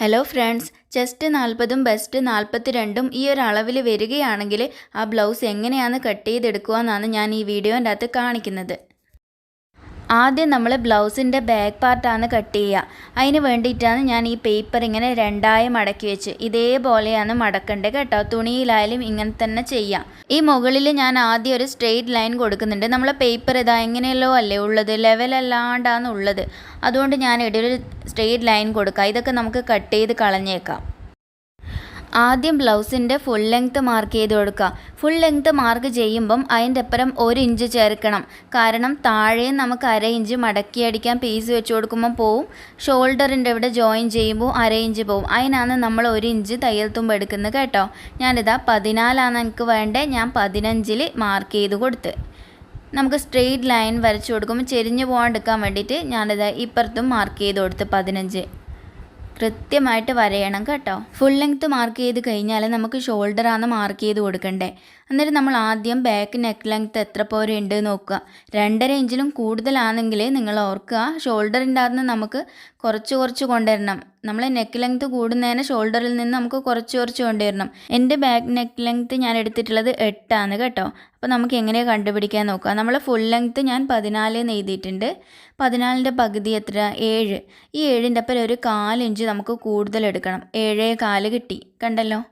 Hello friends chest നാൽപ്പതും best നാൽപ്പത്തി രണ്ടും ഈ ഒരു അളവിൽ വരികയാണെങ്കിൽ ആ ബ്ലൗസ് എങ്ങനെയാണ് കട്ട് ചെയ്തെടുക്കുക എന്നാണ് ഞാൻ ഈ വീഡിയോന്റെ അകത്ത് കാണിക്കുന്നത്. ആദ്യം നമ്മൾ ബ്ലൗസിന്റെ ബാക്ക് പാർട്ടാണ് കട്ട് ചെയ്യുക. അതിന് വേണ്ടിയിട്ടാണ് ഞാൻ ഈ പേപ്പർ ഇങ്ങനെ രണ്ടായി മടക്കി വെച്ച്. ഇതേപോലെയാണ് മടക്കേണ്ടത് കേട്ടോ. തുണിയിലായാലും ഇങ്ങനെ തന്നെ ചെയ്യാം. ഈ മുകളിൽ ഞാൻ ആദ്യം ഒരു സ്ട്രെയിറ്റ് ലൈൻ കൊടുക്കുന്നുണ്ട്. നമ്മളെ പേപ്പർ ഇതാ എങ്ങനെയല്ലോ അല്ലേ ഉള്ളത്? ലെവലല്ലാണ്ടാണ് ഉള്ളത്. അതുകൊണ്ട് ഞാൻ ഇടയിൽ ഒരു സ്ട്രെയിറ്റ് ലൈൻ കൊടുക്കാം. ഇതൊക്കെ നമുക്ക് കട്ട് ചെയ്ത് കളഞ്ഞേക്കാം. ആദ്യം ബ്ലൗസിന്റെ ഫുൾ ലെങ്ത് മാർക്ക് ചെയ്ത് കൊടുക്കുക ഫുൾ ലെങ്ത് മാർക്ക് ചെയ്യുമ്പം അതിന്റെ അപ്പുറം ഒരു ഇഞ്ച് ചേർക്കണം. കാരണം താഴെ നമുക്ക് അര ഇഞ്ച് മടക്കി അടിക്കാൻ പീസ് വെച്ച് കൊടുക്കുമ്പോൾ പോവും. ഷോൾഡറിന്റെ ഇവിടെ ജോയിൻ ചെയ്യുമ്പോൾ അര ഇഞ്ച് പോവും. അതിനാണ് നമ്മൾ ഒരു ഇഞ്ച് തയ്യൽ തുമ്പ് എടുക്കുന്നത് കേട്ടോ. ഞാനിതാ പതിനാലാണ് എനിക്ക് വേണ്ടത് ഞാൻ പതിനഞ്ചിൽ മാർക്ക് ചെയ്ത് കൊടുത്ത്. നമുക്ക് സ്ട്രെയിറ്റ് ലൈൻ വരച്ചു കൊടുക്കുമ്പോൾ ചെരിഞ്ഞ് പോകാണ്ടിരിക്കാൻ വേണ്ടിയിട്ട് ഞാനിത് ഇപ്പുറത്തും മാർക്ക് ചെയ്ത് കൊടുത്ത് പതിനഞ്ച്. കൃത്യമായിട്ട് വരയണം കേട്ടോ. ഫുൾ ലെങ്ത്ത് മാർക്ക് ചെയ്ത് കഴിഞ്ഞാൽ നമുക്ക് ഷോൾഡർ ഷോൾഡറാണ് മാർക്ക് ചെയ്ത് കൊടുക്കണ്ടേ. അന്നേരം നമ്മൾ ആദ്യം ബാക്ക് നെക്ക് ലെങ്ത്ത് എത്ര പോരെ ഉണ്ട് നോക്കുക. രണ്ടര ഇഞ്ചിലും കൂടുതലാണെങ്കിൽ നിങ്ങൾ ഓർക്കുക. ഷോൾഡറിന്റെ അകത്ത് നമുക്ക് കുറച്ച് കുറച്ച് കൊണ്ടുവരണം. നമ്മൾ നെക്ക് ലെങ്ത് കൂടുന്നതിന് ഷോൾഡറിൽ നിന്ന് നമുക്ക് കുറച്ച് കുറച്ച് കൊണ്ടുവരണം. എന്റെ ബാക്ക് നെക്ക് ലെങ്ത്ത് ഞാൻ എടുത്തിട്ടുള്ളത് എട്ടാണ് കേട്ടോ. അപ്പോൾ നമുക്ക് എങ്ങനെ കണ്ടുപിടിക്കാൻ നോക്കാം നമ്മൾ ഫുൾ ലെങ്ത്ത് ഞാൻ പതിനാല് എഴുതിയിട്ടുണ്ട്. പതിനാലിന്റെ പകുതി എത്ര? ഏഴ്. ഈ ഏഴിന്റെ അപ്പം ഒരു കാലിഞ്ച് നമുക്ക് കൂടുതൽ എടുക്കണം. ഏഴേ കാൽ കിട്ടി. കണ്ടല്ലോ?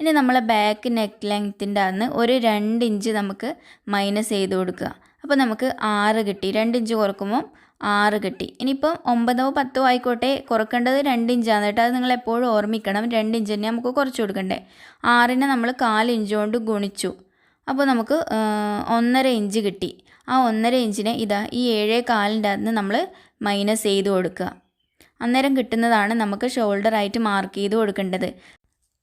ഇനി നമ്മളെ ബാക്ക് നെക്ക് ലെങ്ത്തിന്റെ അന്ന് ഒരു രണ്ട് ഇഞ്ച് നമുക്ക് മൈനസ് ചെയ്ത് കൊടുക്കുക. അപ്പോൾ നമുക്ക് ആറ് കിട്ടി. രണ്ട് ഇഞ്ച് കുറക്കുമ്പോൾ ആറ് കിട്ടി. ഇനിയിപ്പം ഒമ്പതോ പത്തോ ആയിക്കോട്ടെ കുറക്കേണ്ടത് രണ്ട് ഇഞ്ചാണ് കേട്ടോ. അത് നിങ്ങൾ എപ്പോഴും ഓർമ്മിക്കണം. രണ്ട് ഇഞ്ച് തന്നെ നമുക്ക് കുറച്ച് കൊടുക്കണ്ടേ. ആറിനെ നമ്മൾ കാൽ ഇഞ്ച് കൊണ്ട് ഗുണിച്ചു. അപ്പോൾ നമുക്ക് ഒന്നര ഇഞ്ച് കിട്ടി. ആ ഒന്നര ഇഞ്ചിനെ ഇതാ ഈ ഏഴേ കാലിന്റെ അകത്ത് നമ്മൾ മൈനസ് ചെയ്ത് കൊടുക്കുക. അന്നേരം കിട്ടുന്നതാണ് നമുക്ക് ഷോൾഡർ ആയിട്ട് മാർക്ക് ചെയ്ത് കൊടുക്കേണ്ടത്.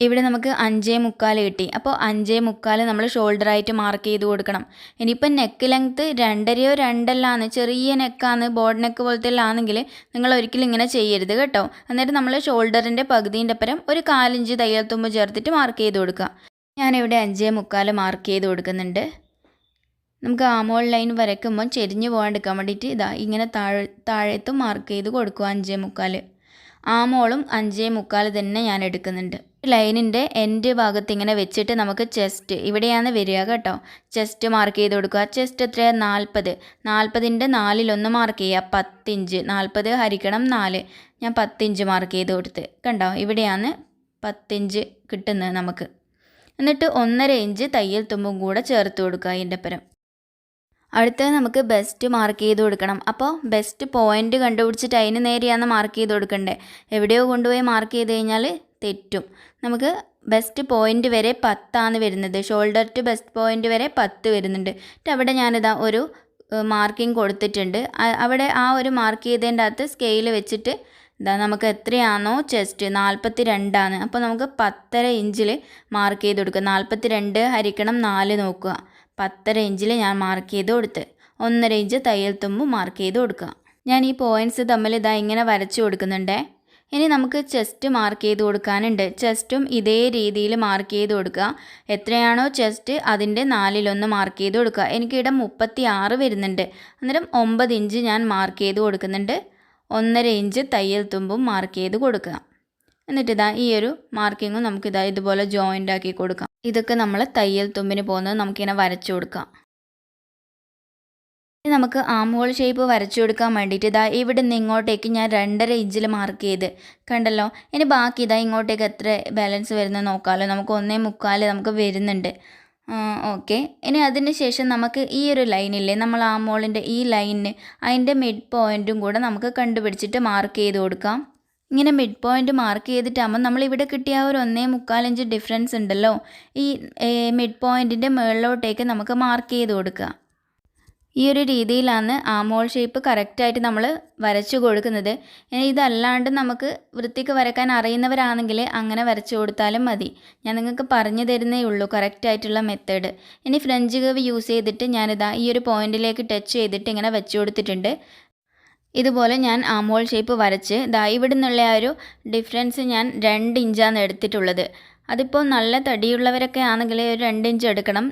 ഇവിടെ നമുക്ക് അഞ്ചേ മുക്കാൽ കിട്ടി. അപ്പോൾ അഞ്ചേ മുക്കാൽ നമ്മൾ ഷോൾഡറായിട്ട് മാർക്ക് ചെയ്ത് കൊടുക്കണം. ഇനിയിപ്പോൾ നെക്ക് ലെങ്ത്ത് രണ്ടരയോ രണ്ടല്ലാന്ന് ചെറിയ നെക്കാന്ന് ബോർഡ് നെക്ക് പോലത്തെ ആണെങ്കിൽ നിങ്ങൾ ഒരിക്കലും ഇങ്ങനെ ചെയ്യരുത് കേട്ടോ. എന്നിട്ട് നമ്മൾ ഷോൾഡറിന്റെ പകുതിന്റെ അപ്പുറം ഒരു കാലിഞ്ച് തയ്യൽ തുമ്പ് ചേർത്തിട്ട് മാർക്ക് ചെയ്ത് കൊടുക്കുക. ഞാനിവിടെ അഞ്ചേ മുക്കാൽ മാർക്ക് ചെയ്ത് കൊടുക്കുന്നുണ്ട്. നമുക്ക് ആമോൾ ലൈൻ വരയ്ക്കുമ്പോൾ ചെരിഞ്ഞ് പോകാണ്ടിരിക്കാൻ വേണ്ടിയിട്ട് ഇതാ ഇങ്ങനെ താഴെ താഴത്തും മാർക്ക് ചെയ്ത് കൊടുക്കുക അഞ്ചേ മുക്കാൽ ആമോളും അഞ്ചേ മുക്കാൽ തന്നെ ഞാൻ എടുക്കുന്നുണ്ട്. ലൈനിന്റെ എൻഡ് ഭാഗത്ത് ഇങ്ങനെ വെച്ചിട്ട് നമുക്ക് ചെസ്റ്റ് ഇവിടെയാണ് വരിക കേട്ടോ. ചെസ്റ്റ് മാർക്ക് ചെയ്ത് കൊടുക്കുക. ചെസ്റ്റ് എത്രയാണ് നാൽപ്പത്. നാൽപ്പതിന്റെ നാലിലൊന്ന് മാർക്ക് ചെയ്യുക. പത്തിഞ്ച്. നാൽപ്പത് ഹരിക്കണം നാല്. ഞാൻ പത്തിഞ്ച് മാർക്ക് ചെയ്ത് കൊടുത്ത്. കണ്ടോ? ഇവിടെയാണ് പത്തിഞ്ച് കിട്ടുന്നത് നമുക്ക്. എന്നിട്ട് ഒന്നര ഇഞ്ച് തയ്യൽ തുമ്പും കൂടെ ചേർത്ത് കൊടുക്കുക അതിന്റെ പരം അടുത്തത് നമുക്ക് ബെസ്റ്റ് മാർക്ക് ചെയ്ത് കൊടുക്കണം. അപ്പോൾ ബെസ്റ്റ് പോയിന്റ് കണ്ടുപിടിച്ചിട്ട് അതിന് നേരെയാണ് മാർക്ക് ചെയ്ത് കൊടുക്കണ്ടേ. എവിടെയോ കൊണ്ടുപോയി മാർക്ക് ചെയ്ത് കഴിഞ്ഞാൽ തെറ്റും. നമുക്ക് ബെസ്റ്റ് പോയിന്റ് വരെ പത്താണ് വരുന്നത് ഷോൾഡർ ടു ബെസ്റ്റ് പോയിന്റ് വരെ പത്ത് വരുന്നുണ്ട്. എന്നിട്ട് അവിടെ ഞാനിതാ ഒരു മാർക്കിംഗ് കൊടുത്തിട്ടുണ്ട്. അവിടെ ആ ഒരു മാർക്ക് ചെയ്തതിന്റെ അകത്ത് സ്കെയിൽ വെച്ചിട്ട് എന്താ നമുക്ക് എത്രയാണോ ചെസ്റ്റ് നാൽപ്പത്തി രണ്ടാണ് അപ്പോൾ നമുക്ക് പത്തര ഇഞ്ചിൽ മാർക്ക് ചെയ്ത് കൊടുക്കുക. നാൽപ്പത്തി രണ്ട് ഹരിക്കണം നാല് നോക്കുക. പത്തര ഇഞ്ചിൽ ഞാൻ മാർക്ക് ചെയ്ത് കൊടുത്ത് ഒന്നര ഇഞ്ച് തയ്യൽ തുമ്പ് മാർക്ക് ചെയ്ത് കൊടുക്കുക. ഞാൻ ഈ പോയിന്റ്സ് തമ്മിൽ ഇതാ ഇങ്ങനെ വരച്ചു കൊടുക്കുന്നുണ്ടേ. ഇനി നമുക്ക് ചെസ്റ്റ് മാർക്ക് ചെയ്ത് കൊടുക്കാനുണ്ട്. ചെസ്റ്റും ഇതേ രീതിയിൽ മാർക്ക് ചെയ്ത് കൊടുക്കുക. എത്രയാണോ ചെസ്റ്റ് അതിന്റെ നാലിലൊന്ന് മാർക്ക് ചെയ്ത് കൊടുക്കുക. എനിക്കിവിടെ മുപ്പത്തി ആറ് വരുന്നുണ്ട്. അന്നേരം ഒമ്പത് ഇഞ്ച് ഞാൻ മാർക്ക് ചെയ്ത് കൊടുക്കുന്നുണ്ട്. ഒന്നര ഇഞ്ച് തയ്യൽ തുമ്പും മാർക്ക് ചെയ്ത് കൊടുക്കുക. എന്നിട്ട് ഇതാ ഈ ഒരു മാർക്കിങ്ങും നമുക്കിതാ ഇതുപോലെ ജോയിന്റ് ആക്കി കൊടുക്കാം. ഇതൊക്കെ നമ്മൾ തയ്യൽ തുമ്പിന് പോകുന്നത് നമുക്കിങ്ങനെ വരച്ചു കൊടുക്കാം. നമുക്ക് ആം ഹോൾ ഷേപ്പ് വരച്ചു കൊടുക്കാൻ വേണ്ടിയിട്ട് ഇതാ ഇവിടെ നിന്ന് ഇങ്ങോട്ടേക്ക് ഞാൻ രണ്ടര ഇഞ്ചിൽ മാർക്ക് ചെയ്ത്. കണ്ടല്ലോ? ഇനി ബാക്കി ഇതാ ഇങ്ങോട്ടേക്ക് എത്ര ബാലൻസ് വരുന്നത് നോക്കാമല്ലോ നമുക്ക് ഒന്നേ മുക്കാൽ നമുക്ക് വരുന്നുണ്ട്. ഓക്കെ ഇനി അതിന് ശേഷം നമുക്ക് ഈ ഒരു ലൈനില്ലേ നമ്മൾ ആ മോളിന്റെ ഈ ലൈനിന് അതിന്റെ മിഡ് പോയിന്റും കൂടെ നമുക്ക് കണ്ടുപിടിച്ചിട്ട് മാർക്ക് ചെയ്ത് കൊടുക്കാം. ഇങ്ങനെ മിഡ് പോയിന്റ് മാർക്ക് ചെയ്തിട്ടാകുമ്പോൾ നമ്മളിവിടെ കിട്ടിയ ഒരു ഒന്നേ മുക്കാലഞ്ച് ഡിഫറൻസ് ഉണ്ടല്ലോ? ഈ മിഡ് പോയിന്റിന്റെ മുകളിലോട്ടേക്ക് നമുക്ക് മാർക്ക് ചെയ്ത് കൊടുക്കുക. ഈ ഒരു രീതിയിലാണ് ആമോൾ ഷേപ്പ് കറക്റ്റായിട്ട് നമ്മൾ വരച്ചു കൊടുക്കുന്നത്. ഇതല്ലാണ്ട് നമുക്ക് വൃത്തിക്ക് വരക്കാൻ അറിയുന്നവരാണെങ്കിൽ അങ്ങനെ വരച്ചു കൊടുത്താലും മതി. ഞാൻ നിങ്ങൾക്ക് പറഞ്ഞു തരുന്നേ ഉള്ളൂ കറക്റ്റായിട്ടുള്ള മെത്തേഡ്. ഇനി ഫ്രഞ്ച് കവ് യൂസ് ചെയ്തിട്ട് ഞാനിതാ ഈ ഒരു പോയിന്റിലേക്ക് ടച്ച് ചെയ്തിട്ട് ഇങ്ങനെ വെച്ചു കൊടുത്തിട്ടുണ്ട്. ഇതുപോലെ ഞാൻ ആമോൾ ഷേപ്പ് വരച്ച് ദാ ഇവിടെ നിന്നുള്ള ആ ഒരു ഡിഫറൻസ് ഞാൻ രണ്ട് ഇഞ്ചാണ് എടുത്തിട്ടുള്ളത്. അതിപ്പോൾ നല്ല തടിയുള്ളവരൊക്കെ ആണെങ്കിൽ ഒരു രണ്ട് ഇഞ്ച് എടുക്കണം.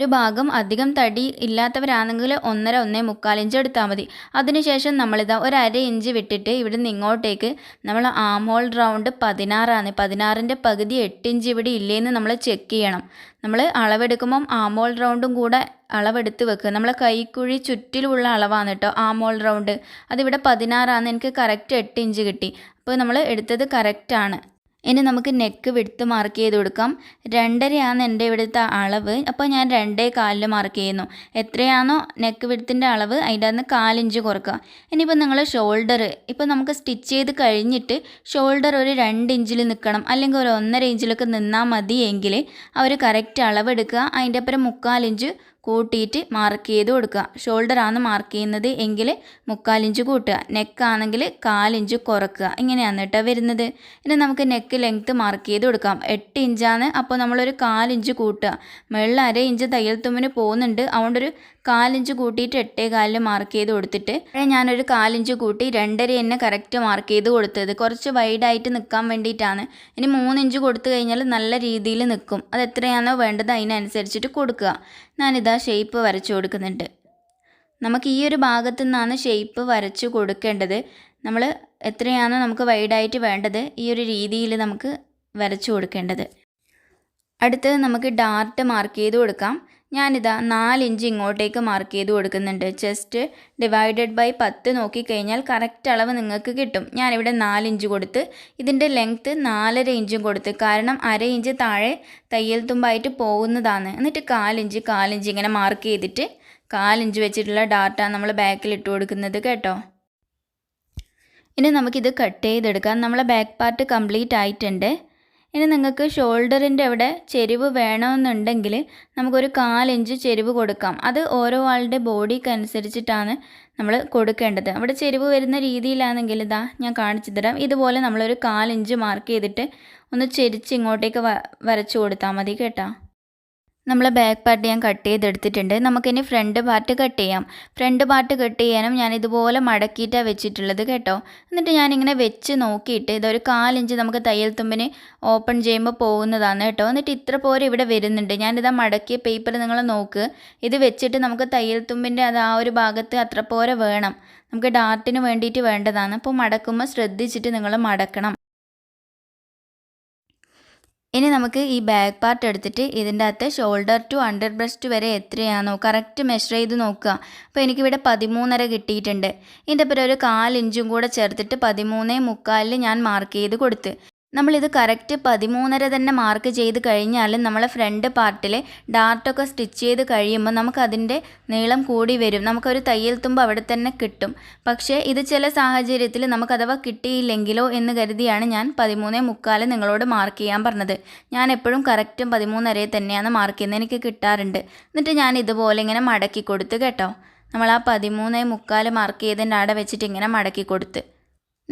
ഒരു ഭാഗം അധികം തടി ഇല്ലാത്തവരാണെങ്കിൽ ഒന്നര ഒന്നേ മുക്കാൽ ഇഞ്ച് എടുത്താൽ മതി. അതിനുശേഷം നമ്മളിതാ ഒരു അര ഇഞ്ച് വിട്ടിട്ട് ഇവിടുന്ന് ഇങ്ങോട്ടേക്ക് നമ്മൾ ആം ഹോൾ റൗണ്ട് പതിനാറാണ്. പതിനാറിന്റെ പകുതി എട്ട് ഇഞ്ച് ഇവിടെ ഇല്ലേന്ന് നമ്മൾ ചെക്ക് ചെയ്യണം. നമ്മൾ അളവെടുക്കുമ്പം ആം ഹോൾ റൗണ്ടും കൂടെ അളവെടുത്ത് വെക്കുക. നമ്മളെ കൈക്കുഴി ചുറ്റിലുള്ള അളവാണ് കേട്ടോ ആം ഹോൾ റൗണ്ട്. അതിവിടെ പതിനാറാണ്. എനിക്ക് കറക്റ്റ് എട്ട് ഇഞ്ച് കിട്ടി. അപ്പോൾ നമ്മൾ എടുത്തത് കറക്റ്റാണ്. ഇനി നമുക്ക് നെക്ക് വിടുത്ത് മാർക്ക് ചെയ്ത് കൊടുക്കാം. രണ്ടരയാണ് എന്റെ ഇവിടുത്തെ അളവ്. അപ്പോൾ ഞാൻ രണ്ടേ കാലിൽ മാർക്ക് ചെയ്യുന്നു. എത്രയാണോ നെക്ക് വിടുത്തിന്റെ അളവ് അതിന്റെ അന്ന് കാലിഞ്ച് കുറക്കുക. ഇനിയിപ്പോൾ നിങ്ങൾ ഷോൾഡർ ഇപ്പോൾ നമുക്ക് സ്റ്റിച്ച് ചെയ്ത് കഴിഞ്ഞിട്ട് ഷോൾഡർ ഒരു രണ്ട് ഇഞ്ചിൽ നിൽക്കണം. അല്ലെങ്കിൽ ഒരു ഒന്നര ഇഞ്ചിലൊക്കെ നിന്നാൽ മതിയെങ്കിൽ അവർ കറക്റ്റ് അളവെടുക്കുക. അതിന്റെ അപ്പുറം മുക്കാലിഞ്ച് കൂട്ടിയിട്ട് മാർക്ക് ചെയ്ത് കൊടുക്കുക. ഷോൾഡറാണ് മാർക്ക് ചെയ്യുന്നത് എങ്കിൽ മുക്കാലിഞ്ച് കൂട്ടുക. നെക്കാണെങ്കിൽ കാലിഞ്ച് കുറക്കുക. ഇങ്ങനെയാണ് കേട്ടോ വരുന്നത്. ഇനി നമുക്ക് നെക്ക് ലെങ്ത്ത് മാർക്ക് ചെയ്ത് കൊടുക്കാം. എട്ട് ഇഞ്ചാണ് അപ്പോൾ നമ്മളൊരു കാലിഞ്ച് കൂട്ടുക. മുകളിൽ അര ഇഞ്ച് തയ്യൽ തുമ്മിന് പോകുന്നുണ്ട്. അതുകൊണ്ടൊരു കാലിഞ്ച് കൂട്ടിയിട്ട് എട്ടേ കാലിൽ മാർക്ക് ചെയ്ത് കൊടുത്തിട്ട് ഞാനൊരു കാലിഞ്ച് കൂട്ടി രണ്ടര തന്നെ കറക്റ്റ് മാർക്ക് ചെയ്ത് കൊടുത്തത്. കുറച്ച് വൈഡായിട്ട് നിൽക്കാൻ വേണ്ടിയിട്ടാണ്. ഇനി മൂന്നിഞ്ച് കൊടുത്തു കഴിഞ്ഞാൽ നല്ല രീതിയിൽ നിൽക്കും അത് എത്രയാണോ വേണ്ടത് അതിനനുസരിച്ചിട്ട് കൊടുക്കുക. ഞാനിതാ ഷേപ്പ് വരച്ചു കൊടുക്കുന്നുണ്ട്. നമുക്ക് ഈ ഒരു ഭാഗത്തു നിന്നാണ് ഷേപ്പ് വരച്ചു കൊടുക്കേണ്ടത്. നമ്മൾ എത്രയാണോ നമുക്ക് വൈഡായിട്ട് വേണ്ടത് ഈ ഒരു രീതിയിൽ നമുക്ക് വരച്ചു കൊടുക്കേണ്ടത്. അടുത്തത് നമുക്ക് ഡാർട്ട് മാർക്ക് ചെയ്ത് കൊടുക്കാം. ഞാനിതാ നാലിഞ്ച് ഇങ്ങോട്ടേക്ക് മാർക്ക് ചെയ്ത് കൊടുക്കുന്നുണ്ട്. ചെസ്റ്റ് ഡിവൈഡഡ് ബൈ പത്ത് നോക്കിക്കഴിഞ്ഞാൽ കറക്റ്റ് അളവ് നിങ്ങൾക്ക് കിട്ടും. ഞാനിവിടെ നാലിഞ്ച് കൊടുത്ത് ഇതിന്റെ ലെങ്ത്ത് നാലര ഇഞ്ചും കൊടുത്ത്. കാരണം അര ഇഞ്ച് താഴെ തയ്യൽ തുമ്പായിട്ട് പോകുന്നതാണ്. എന്നിട്ട് കാലിഞ്ച് കാലിഞ്ച് ഇങ്ങനെ മാർക്ക് ചെയ്തിട്ട് കാലിഞ്ച് വെച്ചിട്ടുള്ള ഡാറ്റ നമ്മൾ ബാക്കിൽ ഇട്ട് കൊടുക്കുന്നത് കേട്ടോ. ഇനി നമുക്കിത് കട്ട് ചെയ്തെടുക്കാം. നമ്മളെ ബാക്ക് പാർട്ട് കംപ്ലീറ്റ് ആയിട്ടുണ്ട്. ഇനി നിങ്ങൾക്ക് ഷോൾഡറിന്റെ അവിടെ ചെരിവ് വേണമെന്നുണ്ടെങ്കിൽ നമുക്കൊരു കാലിഞ്ച് ചെരിവ് കൊടുക്കാം. അത് ഓരോ ആളുടെ ബോഡിക്ക് അനുസരിച്ചിട്ടാണ് നമ്മൾ കൊടുക്കേണ്ടത്. അവിടെ ചെരിവ് വരുന്ന രീതിയിലാണെങ്കിൽ ഇതാ ഞാൻ കാണിച്ചു തരാം. ഇതുപോലെ നമ്മളൊരു കാലിഞ്ച് മാർക്ക് ചെയ്തിട്ട് ഒന്ന് ചെരിച്ച് ഇങ്ങോട്ടേക്ക് വരച്ചു കൊടുത്താൽ മതി കേട്ടോ. നമ്മൾ ബാക്ക് പാർട്ട് ഞാൻ കട്ട് ചെയ്തെടുത്തിട്ടുണ്ട്. നമുക്കിനി ഫ്രണ്ട് പാർട്ട് കട്ട് ചെയ്യാം. ഫ്രണ്ട് പാർട്ട് കട്ട് ചെയ്യാനും ഞാൻ ഇതുപോലെ മടക്കിയിട്ടാണ് വെച്ചിട്ടുള്ളത് കേട്ടോ. എന്നിട്ട് ഞാനിങ്ങനെ വെച്ച് നോക്കിയിട്ട് ഇതൊരു കാലിഞ്ച് നമുക്ക് തയ്യൽ തുമ്പിന് ഓപ്പൺ ചെയ്യുമ്പോൾ പോകുന്നതാണ് കേട്ടോ. എന്നിട്ട് ഇത്ര പോരെ ഇവിടെ വരുന്നുണ്ട്. ഞാനിതാ മടക്കിയ പേപ്പർ നിങ്ങൾ നോക്ക്. ഇത് വെച്ചിട്ട് നമുക്ക് തയ്യൽ തുമ്പിന്റെ അത് ആ ഒരു ഭാഗത്ത് അത്ര പോരെ വേണം. നമുക്ക് ഡാർട്ടിന് വേണ്ടിയിട്ട് വേണ്ടതാണ്. അപ്പോൾ മടക്കുമ്പോൾ ശ്രദ്ധിച്ചിട്ട് നിങ്ങൾ മടക്കണം. ഇനി നമുക്ക് ഈ ബാക്ക് പാർട്ട് എടുത്തിട്ട് ഇതിന്റെ അകത്ത് ഷോൾഡർ ടു അണ്ടർ ബ്രസ്റ്റ് വരെ എത്രയാണോ കറക്റ്റ് മെഷർ ചെയ്ത് നോക്കുക. അപ്പോൾ എനിക്കിവിടെ പതിമൂന്നര കിട്ടിയിട്ടുണ്ട്. ഇതിന്റെ അപ്പുറം ഒരു കാലിഞ്ചും കൂടെ ചേർത്തിട്ട് പതിമൂന്നേ മുക്കാലിൽ ഞാൻ മാർക്ക് ചെയ്ത് കൊടുത്ത്. നമ്മളിത് കറക്റ്റ് പതിമൂന്നര തന്നെ മാർക്ക് ചെയ്ത് കഴിഞ്ഞാൽ നമ്മളെ ഫ്രണ്ട് പാർട്ടിൽ ഡാർട്ടൊക്കെ സ്റ്റിച്ച് ചെയ്ത് കഴിയുമ്പോൾ നമുക്കതിന്റെ നീളം കൂടി വരും. നമുക്കൊരു തയ്യൽ തുമ്പ് അവിടെ തന്നെ കിട്ടും. പക്ഷേ ഇത് ചില സാഹചര്യത്തിൽ നമുക്കഥവാ കിട്ടിയില്ലെങ്കിലോ എന്ന് കരുതിയാണ് ഞാൻ പതിമൂന്നേ മുക്കാൽ നിങ്ങളോട് മാർക്ക് ചെയ്യാൻ പറഞ്ഞത്. ഞാൻ എപ്പോഴും കറക്റ്റും പതിമൂന്നരയെ തന്നെയാണ് മാർക്ക് ചെയ്യുന്നത്. എനിക്ക് കിട്ടാറുണ്ട്. എന്നിട്ട് ഞാൻ ഇതുപോലെ ഇങ്ങനെ മടക്കി കൊടുത്ത് കേട്ടോ. നമ്മൾ ആ പതിമൂന്നേ മുക്കാൽ മാർക്ക് ചെയ്തതിന്റെ അവിടെ വെച്ചിട്ട് ഇങ്ങനെ മടക്കി കൊടുത്ത്.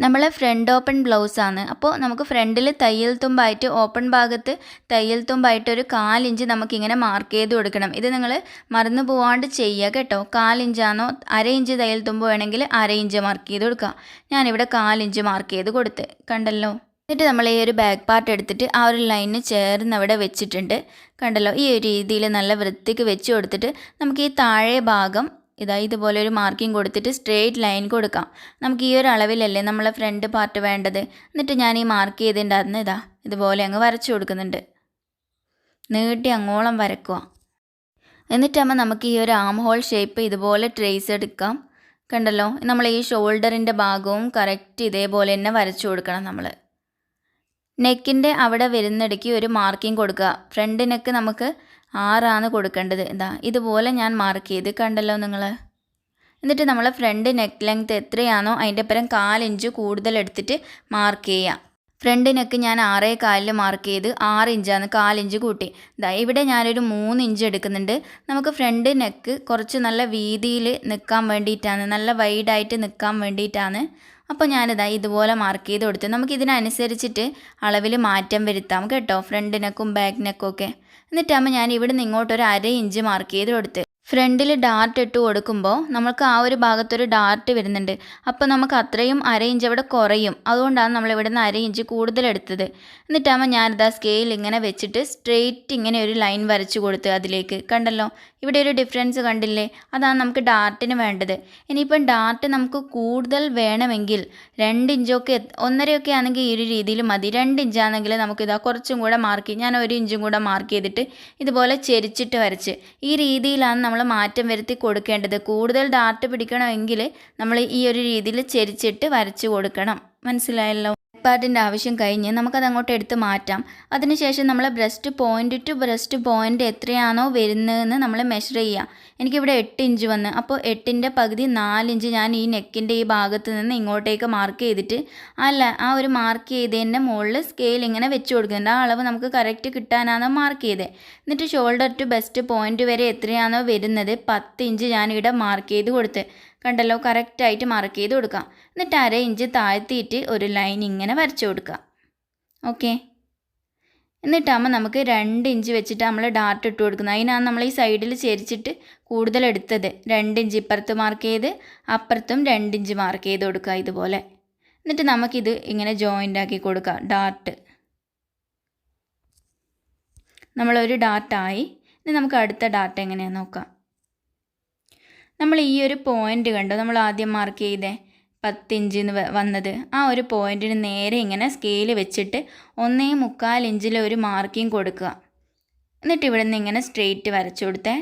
നമ്മൾ ഫ്രണ്ട് ഓപ്പൺ ബ്ലൗസാണ് അപ്പോൾ നമുക്ക് ഫ്രണ്ടിൽ തയ്യൽ തുമ്പായിട്ട് ഓപ്പൺ ഭാഗത്ത് തയ്യൽ തുമ്പായിട്ട് ഒരു കാലിഞ്ച് നമുക്കിങ്ങനെ മാർക്ക് ചെയ്ത് കൊടുക്കണം. ഇത് നിങ്ങൾ മറന്നു പോവാണ്ട് ചെയ്യുക കേട്ടോ. കാലിഞ്ചാണോ അര ഇഞ്ച് തയ്യൽ തുമ്പ് വേണമെങ്കിൽ അര ഇഞ്ച് മാർക്ക് ചെയ്ത് കൊടുക്കുക ഞാനിവിടെ കാലിഞ്ച് മാർക്ക് ചെയ്ത് കൊടുത്ത്. കണ്ടല്ലോ? എന്നിട്ട് നമ്മൾ ഈ ഒരു ബാക്ക് പാർട്ട് എടുത്തിട്ട് ആ ഒരു ലൈനിന് ചേർന്ന് അവിടെ വെച്ചിട്ടുണ്ട്. കണ്ടല്ലോ? ഈ ഒരു രീതിയിൽ നല്ല വൃത്തിക്ക് വെച്ച് കൊടുത്തിട്ട് നമുക്ക് ഈ താഴെ ഭാഗം ഇതാ ഇതുപോലെ ഒരു മാർക്കിംഗ് കൊടുത്തിട്ട് സ്ട്രേറ്റ് ലൈൻ കൊടുക്കാം. നമുക്ക് ഈ ഒരു അളവിലല്ലേ നമ്മളെ ഫ്രണ്ട് പാർട്ട് വേണ്ടത്? എന്നിട്ട് ഞാൻ ഈ മാർക്ക് ചെയ്തിട്ടുണ്ടായിരുന്ന ഇതാ ഇതുപോലെ അങ്ങ് വരച്ചു കൊടുക്കുന്നുണ്ട്. നീട്ടി അങ്ങോളം വരക്കുക എന്നിട്ടാകുമ്പോൾ നമുക്ക് ഈ ഒരു ആം ഹോൾ ഷേപ്പ് ഇതുപോലെ ട്രേസ് എടുക്കാം. കണ്ടല്ലോ? നമ്മൾ ഈ ഷോൾഡറിന്റെ ഭാഗവും കറക്റ്റ് ഇതേപോലെ തന്നെ വരച്ചു കൊടുക്കണം നമ്മൾ നെക്കിന്റെ അവിടെ വരുന്നിടയ്ക്ക് ഒരു മാർക്കിംഗ് കൊടുക്കുക. ഫ്രണ്ട് നെക്ക് നമുക്ക് ആറാണ് കൊടുക്കേണ്ടത്? എന്താ ഇതുപോലെ ഞാൻ മാർക്ക് ചെയ്ത് കണ്ടല്ലോ നിങ്ങൾ എന്നിട്ട് നമ്മൾ ഫ്രണ്ട് നെക്ക് ലെങ്ത് എത്രയാണോ അതിന്റെ പരം കാലിഞ്ച് കൂടുതൽ എടുത്തിട്ട് മാർക്ക് ചെയ്യാം. ഫ്രണ്ട് നെക്ക് ഞാൻ ആറേ കാലിൽ മാർക്ക് ചെയ്ത് ആറ് ഇഞ്ചാണ് കാലിഞ്ച് കൂട്ടി. ഇതാ ഇവിടെ ഞാനൊരു മൂന്ന് ഇഞ്ച് എടുക്കുന്നുണ്ട്. നമുക്ക് ഫ്രണ്ട് നെക്ക് കുറച്ച് നല്ല വീതിയിൽ നിൽക്കാൻ വേണ്ടിയിട്ടാണ് നല്ല വൈഡായിട്ട് നിൽക്കാൻ വേണ്ടിയിട്ടാണ്. അപ്പോൾ ഞാനിതാ ഇതുപോലെ മാർക്ക് ചെയ്ത് കൊടുത്തു നമുക്ക് ഇതിനനുസരിച്ചിട്ട് അളവിൽ മാറ്റം വരുത്താം കേട്ടോ ഫ്രണ്ട് നെക്കും ബാക്ക് നെക്കും ഒക്കെ. എന്നിട്ടാകുമ്പോൾ ഞാൻ ഇവിടെ നിന്ന് ഇങ്ങോട്ട് ഒരു അര ഇഞ്ച് മാർക്ക് ചെയ്ത് കൊടുത്ത്. ഫ്രണ്ടിൽ ഡാർട്ട് ഇട്ട് കൊടുക്കുമ്പോൾ നമുക്ക് ആ ഒരു ഭാഗത്തൊരു ഡാർട്ട് വരുന്നുണ്ട്. അപ്പോൾ നമുക്ക് അത്രയും അര ഇഞ്ച് അവിടെ കുറയും. അതുകൊണ്ടാണ് നമ്മൾ ഇവിടെ നിന്ന് അര ഇഞ്ച് കൂടുതൽ എടുത്തത്. എന്നിട്ടാകുമ്പോൾ ഞാനിതാ സ്കെയിൽ ഇങ്ങനെ വെച്ചിട്ട് സ്ട്രെയിറ്റ് ഇങ്ങനെ ഒരു ലൈൻ വരച്ചു കൊടുത്ത് അതിലേക്ക്. കണ്ടല്ലോ? ഇവിടെ ഒരു ഡിഫറൻസ് കണ്ടില്ലേ? അതാണ് നമുക്ക് ഡാർട്ടിന് വേണ്ടത്. ഇനിയിപ്പം ഡാർട്ട് നമുക്ക് കൂടുതൽ വേണമെങ്കിൽ രണ്ട് ഇഞ്ചൊക്കെ ഒന്നരയൊക്കെ ആണെങ്കിൽ ഈ ഒരു രീതിയിൽ മതി. രണ്ട് ഇഞ്ചാണെങ്കിൽ നമുക്കിതാ കുറച്ചും കൂടെ മാർക്ക് ഞാൻ ഒരു ഇഞ്ചും കൂടെ മാർക്ക് ചെയ്തിട്ട് ഇതുപോലെ ചെരിച്ചിട്ട് വരച്ച്. ഈ രീതിയിലാണ് നമ്മൾ മാറ്റം വരുത്തി കൊടുക്കേണ്ടത്. കൂടുതൽ ഡാർട്ട് പിടിക്കണമെങ്കിൽ നമ്മൾ ഈ ഒരു രീതിയിൽ ചെരിച്ചിട്ട് വരച്ച് കൊടുക്കണം. മനസ്സിലായല്ലോ? പാർട്ടിന്റെ ആവശ്യം കഴിഞ്ഞ് നമുക്കത് അങ്ങോട്ട് എടുത്ത് മാറ്റാം. അതിനുശേഷം നമ്മൾ breast point to breast point എത്രയാണോ വരുന്നതെന്ന് നമ്മൾ മെഷർ ചെയ്യുക എനിക്കിവിടെ എട്ട് ഇഞ്ച് വന്ന് അപ്പോൾ എട്ടിന്റെ പകുതി നാലിഞ്ച് ഞാൻ ഈ നെക്കിന്റെ ഈ ഭാഗത്ത് നിന്ന് ഇങ്ങോട്ടേക്ക് മാർക്ക് ചെയ്തിട്ട് അല്ല ആ ഒരു മാർക്ക് ചെയ്തതിന്റെ മുകളിൽ സ്കെയിൽ ഇങ്ങനെ വെച്ച് കൊടുക്കുന്നുണ്ട്. ആ അളവ് നമുക്ക് കറക്റ്റ് കിട്ടാനാണ് മാർക്ക് ചെയ്തത് എന്നിട്ട് ഷോൾഡർ ടു ബെസ്റ്റ് പോയിന്റ് വരെ എത്രയാണോ വരുന്നത് പത്ത് ഇഞ്ച് ഞാനിവിടെ മാർക്ക് ചെയ്ത് കൊടുത്ത്. കണ്ടല്ലോ കറക്റ്റായിട്ട് മാർക്ക് ചെയ്ത് കൊടുക്കാം. എന്നിട്ട് അര ഇഞ്ച് താഴ്ത്തിയിട്ട് ഒരു ലൈൻ ഇങ്ങനെ വരച്ചു കൊടുക്കുക. ഓക്കെ എന്നിട്ടാകുമ്പോൾ നമുക്ക് രണ്ട് ഇഞ്ച് വെച്ചിട്ട് നമ്മൾ ഡാർട്ട് ഇട്ട് കൊടുക്കുന്നത് അതിനാണ് നമ്മൾ ഈ സൈഡിൽ ചേരിച്ചിട്ട് കൂടുതൽ എടുത്തത്. രണ്ട് ഇഞ്ച് ഇപ്പുറത്ത് മാർക്ക് ചെയ്ത് അപ്പുറത്തും രണ്ട് ഇഞ്ച് മാർക്ക് ചെയ്ത് കൊടുക്കുക ഇതുപോലെ. എന്നിട്ട് നമുക്കിത് ഇങ്ങനെ ജോയിന്റ് ആക്കി കൊടുക്കാം ഡാർട്ട് നമ്മളൊരു ഡാർട്ടായി ഇനി നമുക്ക് അടുത്ത ഡാർട്ട് എങ്ങനെയാണെന്ന് നോക്കാം. നമ്മൾ ഈ ഒരു പോയിന്റ് കണ്ടോ? നമ്മൾ ആദ്യം മാർക്ക് ചെയ്തേ പത്തിഞ്ചിന്ന് വന്നത്. ആ ഒരു പോയിന്റിന് നേരെ ഇങ്ങനെ സ്കെയിൽ വെച്ചിട്ട് ഒന്നേ മുക്കാൽ ഇഞ്ചിൽ ഒരു മാർക്കിംഗ് കൊടുക്കുക. എന്നിട്ട് ഇവിടെ നിന്ന് ഇങ്ങനെ സ്ട്രെയിറ്റ് വരച്ചു കൊടുത്തേ.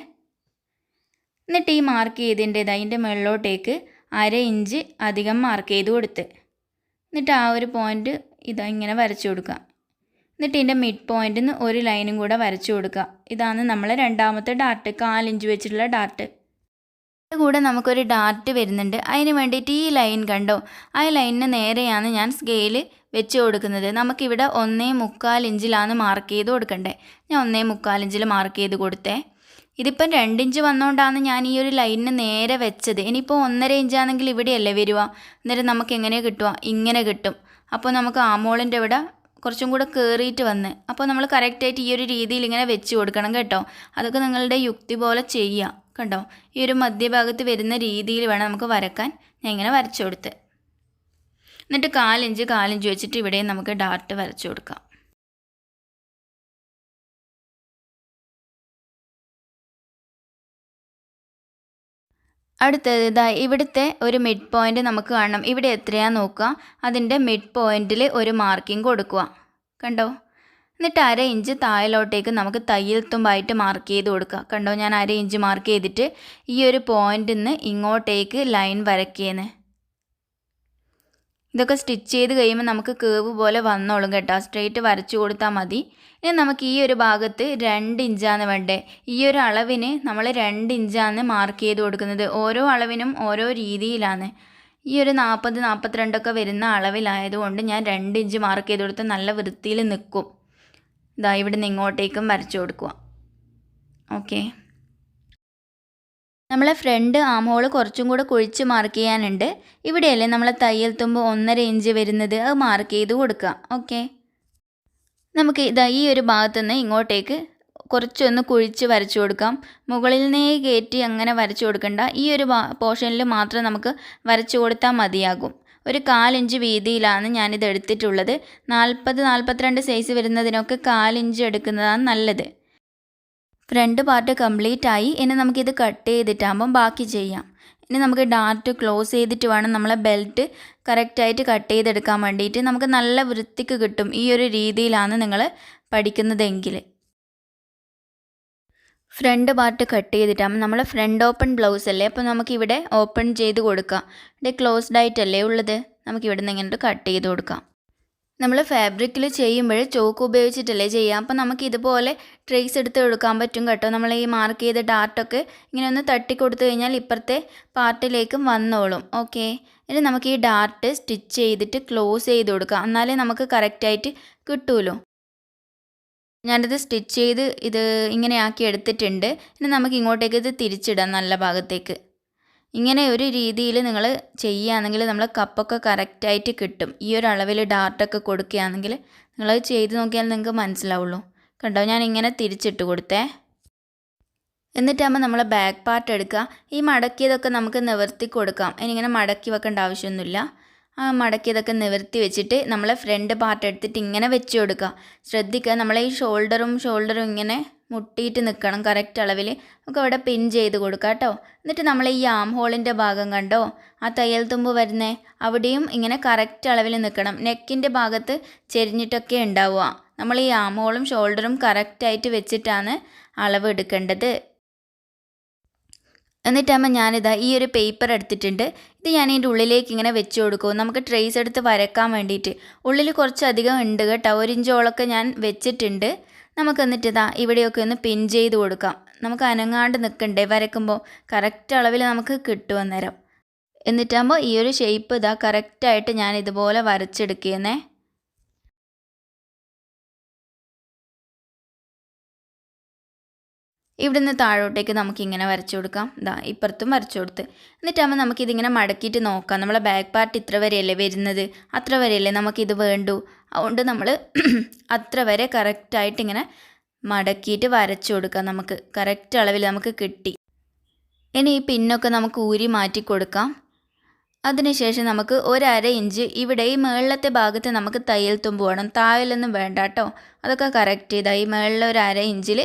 എന്നിട്ട് ഈ മാർക്ക് ചെയ്തതിന്റേത് അതിന്റെ മുകളിലോട്ടേക്ക് അര ഇഞ്ച് അധികം മാർക്ക് ചെയ്ത് കൊടുത്ത്. എന്നിട്ട് ആ ഒരു പോയിന്റ് ഇതാ ഇങ്ങനെ വരച്ചു കൊടുക്കുക. എന്നിട്ട് ഇതിന്റെ മിഡ് പോയിന്റിൽ നിന്ന് ഒരു ലൈനും കൂടെ വരച്ചു കൊടുക്കുക. ഇതാണ് നമ്മൾ രണ്ടാമത്തെ ഡാർട്ട് കാലിഞ്ച് വെച്ചിട്ടുള്ള ഡാർട്ട് കൂടെ നമുക്കൊരു ഡാർട്ട് വരുന്നുണ്ട്. അതിന് വേണ്ടിയിട്ട് ഈ ലൈൻ കണ്ടോ? ആ ലൈനിന് നേരെയാണ് ഞാൻ സ്കെയിൽ വെച്ച് കൊടുക്കുന്നത്. നമുക്കിവിടെ ഒന്നേ മുക്കാൽ ഇഞ്ചിലാണ് മാർക്ക് ചെയ്ത് കൊടുക്കണ്ടേ? ഞാൻ ഒന്നേ മുക്കാൽ ഇഞ്ചിൽ മാർക്ക് ചെയ്ത് കൊടുത്തേ. ഇതിപ്പം രണ്ടിഞ്ച് വന്നുകൊണ്ടാണ് ഞാൻ ഈ ഒരു ലൈനിന് നേരെ വെച്ചത്. ഇനിയിപ്പോൾ ഒന്നര ഇഞ്ചാണെങ്കിൽ ഇവിടെയല്ലേ വരിക അന്നേരം നമുക്ക് എങ്ങനെ കിട്ടുക ഇങ്ങനെ കിട്ടും. അപ്പോൾ നമുക്ക് ആമോളിന്റെ ഇവിടെ കുറച്ചും കൂടെ കയറിയിട്ട് വന്ന്. അപ്പോൾ നമ്മൾ കറക്റ്റായിട്ട് ഈ ഒരു രീതിയിൽ ഇങ്ങനെ വെച്ച് കൊടുക്കണം കേട്ടോ. അതൊക്കെ നിങ്ങളുടെ യുക്തി പോലെ ചെയ്യുക കണ്ടോ? ഈ ഒരു മധ്യഭാഗത്ത് വരുന്ന രീതിയിൽ വേണം നമുക്ക് വരക്കാൻ. ഞാൻ ഇങ്ങനെ വരച്ചു കൊടുത്ത്. എന്നിട്ട് കാലിഞ്ച് കാലിഞ്ച് വെച്ചിട്ട് ഇവിടെ നമുക്ക് ഡാർട്ട് വരച്ചു കൊടുക്കാം. അടുത്തത് ഇതാ ഇവിടുത്തെ ഒരു മിഡ് പോയിന്റ് നമുക്ക് കാണണം. ഇവിടെ എത്രയാണെന്ന് നോക്കുക? അതിന്റെ മിഡ് പോയിന്റിൽ ഒരു മാർക്കിംഗ് കൊടുക്കുക. കണ്ടോ? എന്നിട്ട് അര ഇഞ്ച് താഴിലോട്ടേക്ക് നമുക്ക് തയ്യൽ തുമ്പായിട്ട് മാർക്ക് ചെയ്ത് കൊടുക്കുക കണ്ടോ? ഞാൻ അര ഇഞ്ച് മാർക്ക് ചെയ്തിട്ട് ഈ ഒരു പോയിന്റിൽ നിന്ന് ഇങ്ങോട്ടേക്ക് ലൈൻ വരയ്ക്കുന്നത് ഇതൊക്കെ സ്റ്റിച്ച് ചെയ്ത് കഴിയുമ്പോൾ നമുക്ക് കേവ് പോലെ വന്നോളും കേട്ടോ. സ്ട്രെയിറ്റ് വരച്ചു കൊടുത്താൽ മതി. ഇനി നമുക്ക് ഈ ഒരു ഭാഗത്ത് രണ്ട് ഇഞ്ചാണ് വേണ്ടേ? ഈ ഒരു അളവിന് നമ്മൾ രണ്ട് ഇഞ്ചാണ് മാർക്ക് ചെയ്ത് കൊടുക്കുന്നത് ഓരോ അളവിനും ഓരോ രീതിയിലാണ്. ഈ ഒരു നാൽപ്പത് നാൽപ്പത്തിരണ്ടൊക്കെ വരുന്ന അളവിലായതുകൊണ്ട് ഞാൻ രണ്ട് ഇഞ്ച് മാർക്ക് ചെയ്ത് കൊടുത്ത് നല്ല വൃത്തിയിൽ നിൽക്കും ഇതാ ഇവിടുന്ന് ഇങ്ങോട്ടേക്കും വരച്ചു കൊടുക്കുക ഓക്കെ. നമ്മളെ ഫ്രണ്ട് ആം മോൾ കുറച്ചും കൂടെ കുഴിച്ച് മാർക്ക് ചെയ്യാനുണ്ട്. ഇവിടെയല്ലേ നമ്മളെ തയ്യൽ തുമ്പ് ഒന്നര ഇഞ്ച് വരുന്നത് അത് മാർക്ക് ചെയ്ത് കൊടുക്കുക. ഓക്കെ. നമുക്ക് ഇതാ ഈ ഒരു ഭാഗത്തുനിന്ന് ഇങ്ങോട്ടേക്ക് കുറച്ചൊന്ന് കുഴിച്ച് വരച്ചു കൊടുക്കാം. മുകളിൽ നിന്നേ കയറ്റി അങ്ങനെ വരച്ചു കൊടുക്കണ്ട. ഈ ഒരു പോർഷനിൽ മാത്രം നമുക്ക് വരച്ചു കൊടുത്താൽ മതിയാകും. ഒരു കാലിഞ്ച് വീതിയിലാണ് ഞാനിത് എടുത്തിട്ടുള്ളത്. നാൽപ്പത് നാൽപ്പത്തിരണ്ട് സൈസ് വരുന്നതിനൊക്കെ കാലിഞ്ച് എടുക്കുന്നതാണ് നല്ലത്. ഫ്രണ്ട് പാർട്ട് കംപ്ലീറ്റ് ആയി. ഇനി നമുക്കിത് കട്ട് ചെയ്തിട്ടാകുമ്പം ബാക്കി ചെയ്യാം. ഇനി നമുക്ക് ഡാർട്ട് ക്ലോസ് ചെയ്തിട്ട് വേണം നമ്മളെ ബെൽറ്റ് കറക്റ്റായിട്ട് കട്ട് ചെയ്തെടുക്കാൻ വേണ്ടിയിട്ട്. നമുക്ക് നല്ല വൃത്തിക്ക് കിട്ടും ഈ ഒരു രീതിയിലാണ് നിങ്ങൾ പഠിക്കുന്നതെങ്കിൽ. ഫ്രണ്ട് പാർട്ട് കട്ട് ചെയ്തിട്ടാകുമ്പോൾ നമ്മൾ ഫ്രണ്ട് ഓപ്പൺ ബ്ലൗസ് അല്ലേ അപ്പോൾ നമുക്കിവിടെ ഓപ്പൺ ചെയ്ത് കൊടുക്കാം. ഇവിടെ ക്ലോസ്ഡ് ആയിട്ടല്ലേ ഉള്ളത്? നമുക്കിവിടെ നിന്ന് ഇങ്ങനെ കട്ട് ചെയ്ത് കൊടുക്കാം. നമ്മൾ ഫാബ്രിക്കിൽ ചെയ്യുമ്പോൾ ചോക്ക് ഉപയോഗിച്ചിട്ടല്ലേ ചെയ്യാം അപ്പോൾ നമുക്ക് ഇതുപോലെ ട്രേസ് എടുത്ത് കൊടുക്കാൻ പറ്റും കേട്ടോ. നമ്മൾ ഈ മാർക്ക് ചെയ്ത ഡാർട്ടൊക്കെ ഇങ്ങനെ ഒന്ന് തട്ടി കൊടുത്തു കഴിഞ്ഞാൽ ഇപ്പുറത്തെ പാർട്ടിലേക്കും വന്നോളും. ഓക്കെ ഇനി നമുക്ക് ഈ ഡാർട്ട് സ്റ്റിച്ച് ചെയ്തിട്ട് ക്ലോസ് ചെയ്ത് കൊടുക്കാം. എന്നാലേ നമുക്ക് കറക്റ്റായിട്ട് കിട്ടുമല്ലോ ഞാനിത് സ്റ്റിച്ച് ചെയ്ത് ഇത് ഇങ്ങനെ ആക്കി എടുത്തിട്ടുണ്ട്. ഇനി നമുക്ക് ഇങ്ങോട്ടേക്ക് ഇത് തിരിച്ചിടാം നല്ല ഭാഗത്തേക്ക്. ഇങ്ങനെ ഒരു രീതിയിൽ നിങ്ങൾ ചെയ്യുകയാണെങ്കിൽ നമ്മൾ കപ്പൊക്കെ കറക്റ്റായിട്ട് കിട്ടും. ഈ ഒരു അളവിൽ ഡാർട്ടൊക്കെ കൊടുക്കുകയാണെങ്കിൽ നിങ്ങൾ ചെയ്ത് നോക്കിയാൽ നിങ്ങൾക്ക് മനസ്സിലാവുള്ളൂ. കണ്ടോ? ഞാൻ ഇങ്ങനെ തിരിച്ചിട്ട് കൊടുത്തേ. എന്നിട്ടാകുമ്പോൾ നമ്മൾ ബാക്ക് പാർട്ട് എടുക്കുക. ഈ മടക്കിയതൊക്കെ നമുക്ക് നിവർത്തി കൊടുക്കാം. ഇനിങ്ങനെ മടക്കി വെക്കേണ്ട ആവശ്യമൊന്നുമില്ല. മടക്കിയതൊക്കെ നിവർത്തി വെച്ചിട്ട് നമ്മൾ ഫ്രണ്ട് പാർട്ട് എടുത്തിട്ട് ഇങ്ങനെ വെച്ച് കൊടുക്കുക. ശ്രദ്ധിക്കുക. നമ്മളെ ഈ ഷോൾഡറും ഷോൾഡറും ഇങ്ങനെ മുട്ടിയിട്ട് നിൽക്കണം കറക്റ്റ് അളവിൽ നമുക്ക് അവിടെ പിൻ ചെയ്ത് കൊടുക്കുക കേട്ടോ. എന്നിട്ട് നമ്മൾ ഈ ആം ഹോളിന്റെ ഭാഗം കണ്ടോ? ആ തയ്യൽ തുമ്പ് വരുന്നേ. അവിടെയും ഇങ്ങനെ കറക്റ്റ് അളവിൽ നിൽക്കണം. നെക്കിന്റെ ഭാഗത്ത് ചെരിഞ്ഞിട്ടൊക്കെ ഉണ്ടാവുക. നമ്മൾ ഈ ആം ഹോളും ഷോൾഡറും കറക്റ്റായിട്ട് വെച്ചിട്ടാണ് അളവ് എടുക്കേണ്ടത്. എന്നിട്ടാകുമ്പോൾ ഞാനിതാ ഈ ഒരു പേപ്പർ എടുത്തിട്ടുണ്ട്. ഇത് ഞാൻ ഇതിന്റെ ഉള്ളിലേക്ക് ഇങ്ങനെ വെച്ച് കൊടുക്കും. നമുക്ക് ട്രേസ് എടുത്ത് വരക്കാൻ വേണ്ടിയിട്ട്. ഉള്ളിൽ കുറച്ചധികം ഉണ്ട് കേട്ടോ. ഒരു ഇഞ്ചോളൊക്കെ ഞാൻ വെച്ചിട്ടുണ്ട്. നമുക്ക് എന്നിട്ട് ഇതാ ഇവിടെയൊക്കെ ഒന്ന് പിൻ ചെയ്ത് കൊടുക്കാം. നമുക്ക് അനങ്ങാണ്ട് നിൽക്കണ്ടേ. വരക്കുമ്പോൾ കറക്റ്റ് അളവിൽ നമുക്ക് കിട്ടും അന്നേരം. എന്നിട്ടാകുമ്പോൾ ഈ ഒരു ഷേപ്പ് ഇതാ കറക്റ്റായിട്ട് ഞാൻ ഇതുപോലെ വരച്ചെടുക്കുന്നേ. ഇവിടുന്ന് താഴോട്ടേക്ക് നമുക്കിങ്ങനെ വരച്ചു കൊടുക്കാം. ഇതാ ഇപ്പുറത്തും വരച്ചു കൊടുത്ത്. എന്നിട്ടാകുമ്പോൾ നമുക്കിതിങ്ങനെ മടക്കിയിട്ട് നോക്കാം. നമ്മളെ ബാക്ക് പാർട്ട് ഇത്ര വരെയല്ലേ വരുന്നത്? അത്ര വരെയല്ലേ നമുക്കിത് വേണ്ടു? അതുകൊണ്ട് നമ്മൾ അത്ര വരെ കറക്റ്റായിട്ട് ഇങ്ങനെ മടക്കിയിട്ട് വരച്ചു കൊടുക്കാം നമുക്ക്. കറക്റ്റ് അളവിൽ നമുക്ക് കിട്ടി. ഇനി ഈ പിന്നൊക്കെ നമുക്ക് ഊരി മാറ്റി കൊടുക്കാം. അതിനുശേഷം നമുക്ക് ഒരര ഇഞ്ച് ഇവിടെ ഈ മുകളിലത്തെ ഭാഗത്ത് നമുക്ക് തയ്യൽ തുമ്പ് വേണം. തായലൊന്നും വേണ്ട കേട്ടോ അതൊക്കെ കറക്റ്റ് ചെയ്താൽ ഈ മുകളിൽ ഒരു അര ഇഞ്ചിൽ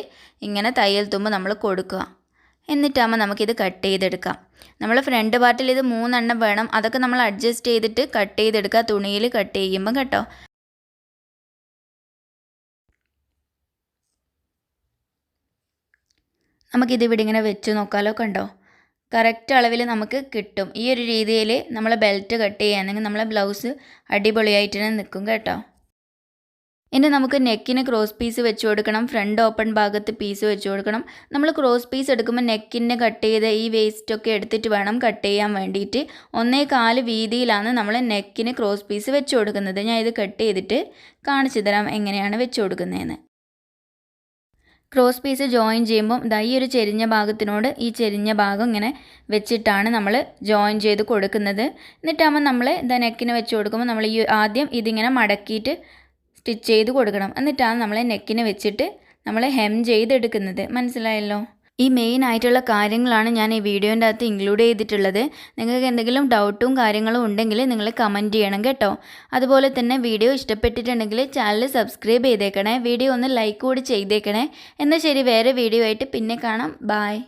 ഇങ്ങനെ തയ്യൽ തുമ്പ് നമ്മൾ കൊടുക്കുക. എന്നിട്ടാകുമ്പോൾ നമുക്കിത് കട്ട് ചെയ്തെടുക്കാം. നമ്മൾ ഫ്രണ്ട് പാർട്ടിൽ ഇത് മൂന്നെണ്ണം വേണം. അതൊക്കെ നമ്മൾ അഡ്ജസ്റ്റ് ചെയ്തിട്ട് കട്ട് ചെയ്തെടുക്കുക. തുണിയിൽ കട്ട് ചെയ്യുമ്പം കേട്ടോ. നമുക്കിതിവിടെ ഇങ്ങനെ വെച്ച് നോക്കാലോ കണ്ടോ? കറക്റ്റ് അളവിൽ നമുക്ക് കിട്ടും. ഈ ഒരു രീതിയിൽ നമ്മൾ ബെൽറ്റ് കട്ട് ചെയ്യുകയാണെങ്കിൽ നമ്മളെ ബ്ലൗസ് അടിപൊളിയായിട്ട് തന്നെ നിൽക്കും കേട്ടോ. ഇനി നമുക്ക് നെക്കിന് ക്രോസ് പീസ് വെച്ച് കൊടുക്കണം. ഫ്രണ്ട് ഓപ്പൺ ഭാഗത്ത് പീസ് വെച്ച് കൊടുക്കണം. നമ്മൾ ക്രോസ് പീസ് എടുക്കുമ്പോൾ നെക്കിന് കട്ട് ചെയ്ത് ഈ വേസ്റ്റൊക്കെ എടുത്തിട്ട് വേണം കട്ട് ചെയ്യാൻ വേണ്ടിയിട്ട്. ഒന്നേ കാൽ വീതിയിലാണ് നമ്മൾ നെക്കിന് ക്രോസ് പീസ് വെച്ച് കൊടുക്കുന്നത്. ഞാൻ ഇത് കട്ട് ചെയ്തിട്ട് കാണിച്ചു തരാം എങ്ങനെയാണ് വെച്ച് കൊടുക്കുന്നതെന്ന്. ക്രോസ് പീസ് ജോയിൻ ചെയ്യുമ്പം ഇതാ ഈ ഒരു ചെരിഞ്ഞ ഭാഗത്തിനോട് ഈ ചെരിഞ്ഞ ഭാഗം ഇങ്ങനെ വെച്ചിട്ടാണ് നമ്മൾ ജോയിൻ ചെയ്ത് കൊടുക്കുന്നത്. എന്നിട്ടാകുമ്പോൾ നമ്മൾ ഇതാ നെക്കിന് വെച്ച് കൊടുക്കുമ്പോൾ നമ്മൾ ഈ ആദ്യം ഇതിങ്ങനെ മടക്കിയിട്ട് സ്റ്റിച്ച് ചെയ്ത് കൊടുക്കണം. എന്നിട്ടാണ് നമ്മൾ നെക്കിന് വെച്ചിട്ട് നമ്മൾ ഹെം ചെയ്തെടുക്കുന്നത്. മനസ്സിലായല്ലോ? ഈ മെയിൻ ആയിട്ടുള്ള കാര്യങ്ങളാണ് ഞാൻ ഈ വീഡിയോന്റെ അകത്ത് ഇൻക്ലൂഡ് ചെയ്തിട്ടുള്ളത്. നിങ്ങൾക്ക് എന്തെങ്കിലും ഡൗട്ടും കാര്യങ്ങളും ഉണ്ടെങ്കിൽ നിങ്ങൾ കമന്റ് ചെയ്യണം കേട്ടോ. അതുപോലെ തന്നെ വീഡിയോ ഇഷ്ടപ്പെട്ടിട്ടുണ്ടെങ്കിൽ ചാനൽ സബ്സ്ക്രൈബ് ചെയ്തേക്കണേ. വീഡിയോ ഒന്ന് ലൈക്ക് കൂടി ചെയ്തേക്കണേ. എന്നാൽ ശരി വേറെ വീഡിയോ ആയിട്ട് പിന്നെ കാണാം. ബായ്